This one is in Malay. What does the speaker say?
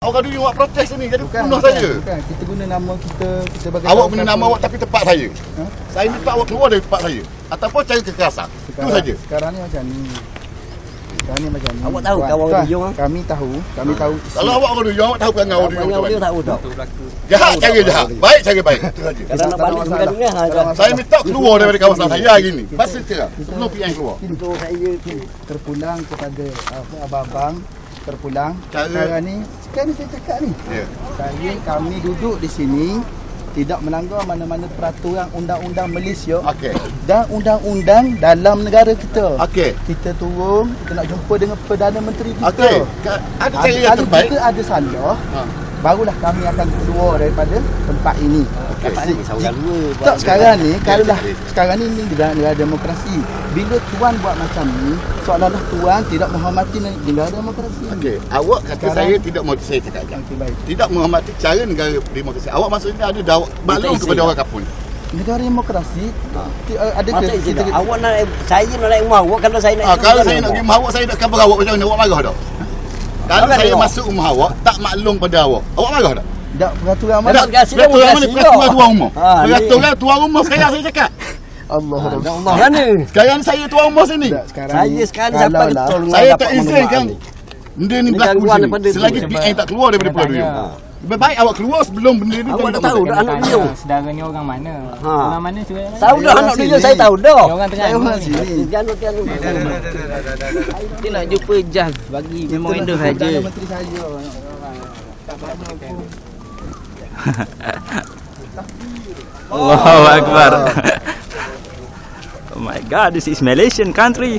Orang dulu buat protes ni jadi Bukan, bunuh bukan, saya. Bukan, kita guna nama kita, kita bagi Awak guna nama awak tapi tempat saya. Ha? Saya minta awak keluar dari tempat saya. Ataupun cari kekerasan. Itu saja. sekarang ni macam ni. Sekarang ni macam ni. Awak tahu kawan tuan, Duyung, ah? Kami tahu, kami tahu. isi. Kalau awak orang dulu, awak tahu perangai orang dulu. Dia tuan. tahu tak? Jahat cara jahat. Baik cara baik. Itu saja. Kalau nak balik bukan dunia ha. Saya minta keluar daripada kawasan saya hari ni. Pasti terang. Sebelum PM keluar. Itu saya terpulang kepada apa abang-abang terpulang Cara- ni sekarang ni saya cakap ni Ya. saya kami duduk di sini tidak melanggar mana-mana peraturan undang-undang Malaysia Okey. dan undang-undang dalam negara kita. Okey. Kita turun, kita nak jumpa dengan Perdana Menteri kita. Okey. Ka- Ada cara yang terbaik. kita ada salah, Ha. Barulah kami akan keluar daripada tempat ini. dapat ni saudara dua. Tak sekarang ni kalau dah sekarang ni ni negara, negara demokrasi. Bila tuan buat macam ni, seolah-olah tuan tidak menghormati negara demokrasi. Okey. Awak kata Sekarang- saya tidak mau saya cakap. Okey baik. Tidak menghormati cara negara demokrasi. Awak maksudnya ada dakwah maklum kepada isi. orang kapun. Negara demokrasi uh, ada ke kita tak? Awak nak saya nak naik rumah awak kalau saya nak Ah, kalau saya nak pergi rumah awak, saya nak cover awak macam mana? Awak marah tak? Kalau Marah saya tak? masuk rumah awak, tak maklum pada awak. Awak marah tak? tak peraturan Mana? Tak, peraturan mana? Peraturan tuan rumah. Ha, Peraturan tuan rumah sekarang saya cakap. Allah Ha, Allah. Allah mana? Sekarang saya tuan rumah sini. Tak, sekarang Saya sekarang sampai lah, betul Saya tak izinkan benda ni berlaku sini. Selagi PN tak keluar daripada Pulau Duyung. Lebih baik awak keluar sebelum benda ni Awak dah tahu dah anak dia. Saudaranya orang mana? Ha. Orang mana saudaranya? Tahu dah anak dia saya tahu dah. Dia orang tengah orang sini. Jangan jangan. Dia nak jumpa Jas bagi memorandum saja. Perdana Menteri saja. Allahu Akbar. oh my god, this is Malaysian country.